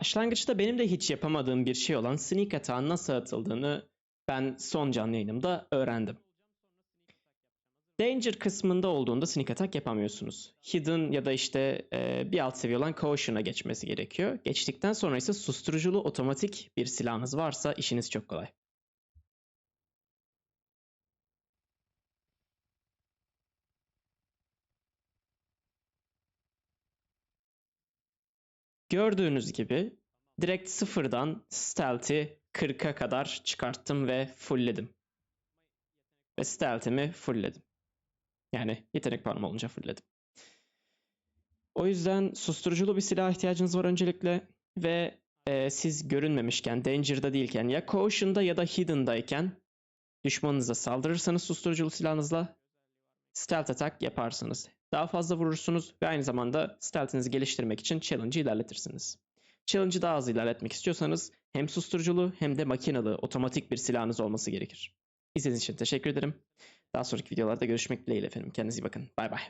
Başlangıçta benim de hiç yapamadığım bir şey olan sneak attack'ın nasıl atıldığını ben son canlı yayınımda öğrendim. Danger kısmında olduğunda sneak attack yapamıyorsunuz. Hidden ya da işte e, bir alt seviye olan Caution'a geçmesi gerekiyor. Geçtikten sonra ise susturuculu otomatik bir silahınız varsa işiniz çok kolay. Gördüğünüz gibi direkt sıfırdan stealth'i 40'a kadar çıkarttım ve fullledim. Ve stealth'imi fullledim. Yani yetenek puanım olunca fullledim. O yüzden susturuculu bir silah ihtiyacınız var öncelikle ve e, siz görünmemişken, danger'da değilken ya caution'da ya da hidden'dayken düşmanınıza saldırırsanız susturuculu silahınızla stealth attack yaparsınız. Daha fazla vurursunuz ve aynı zamanda stealth'inizi geliştirmek için challenge'ı ilerletirsiniz. Challenge'ı daha hızlı ilerletmek istiyorsanız hem susturuculu hem de makinalı otomatik bir silahınız olması gerekir. İzlediğiniz için teşekkür ederim. Daha sonraki videolarda görüşmek dileğiyle efendim. Kendinize iyi bakın. Bay bay.